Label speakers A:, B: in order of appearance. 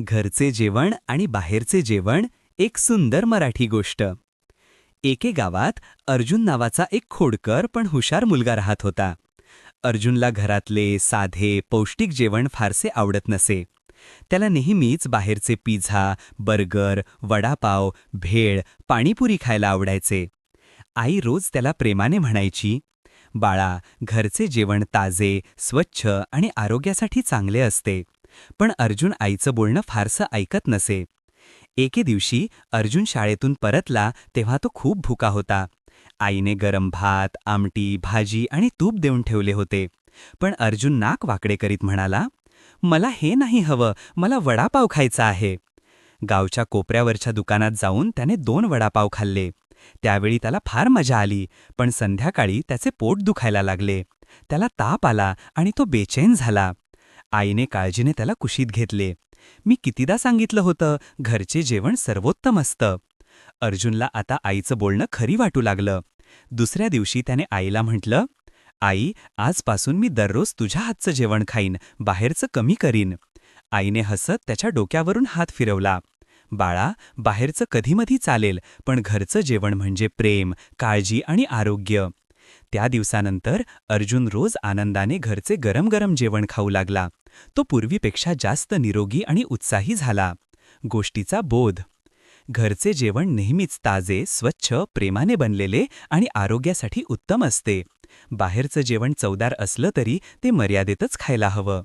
A: घरचे जेवण आणि बाहेरचे जेवण एक सुंदर मराठी गोष्ट. एके गावात अर्जुन नावाचा एक खोडकर पण हुशार मुलगा राहत होता. अर्जुनला घरातले साधे पौष्टिक जेवण फारसे आवडत नसे. त्याला नेहमीच बाहेरचे पिझ्झा बर्गर वडापाव भेळ पाणीपुरी खायला आवडायचे. आई रोज त्याला प्रेमाने म्हणायची बाळा घरचे जेवण ताजे स्वच्छ आणि आरोग्यासाठी चांगले असते. पण अर्जुन आईचं बोलणं फारसं ऐकत नसे. एके दिवशी अर्जुन शाळेतून परतला तेव्हा तो खूप भुका होता. आईने गरम भात आमटी भाजी आणि तूप देऊन ठेवले होते. पण अर्जुन नाक वाकडे करीत म्हणाला मला हे नाही हवं मला वडापाव खायचा आहे. गावच्या कोपऱ्यावरच्या दुकानात जाऊन त्याने दोन वडापाव खाल्ले. त्यावेळी त्याला फार मजा आली पण संध्याकाळी त्याचे पोट दुखायला लागले. त्याला ताप आला आणि तो बेचैन झाला. आईने काळजीने त्याला कुशीत घेतले. मी कितीदा सांगितलं होतं घरचे जेवण सर्वोत्तम असतं. अर्जुनला आता आईचं बोलणं खरी वाटू लागलं. दुसऱ्या दिवशी त्याने आईला म्हटलं आई आजपासून मी दररोज तुझ्या हातचं जेवण खाईन बाहेरचं कमी करीन. आईने हसत त्याच्या डोक्यावरून हात फिरवला. बाळा बाहेरचं कधीमधी चालेल पण घरचं जेवण म्हणजे प्रेम काळजी आणि आरोग्य. त्या दिवसानंतर अर्जुन रोज आनंदाने घरचे गरम गरम जेवण खाऊ लागला. तो पूर्वीपेक्षा जास्त निरोगी आणि उत्साही झाला. गोष्टीचा बोध. घरचे जेवण नेहमीच ताजे स्वच्छ प्रेमाने बनलेले आणि आरोग्यासाठी उत्तम असते. बाहेरचं जेवण चवदार असलं तरी ते मर्यादेतच खायला हवं.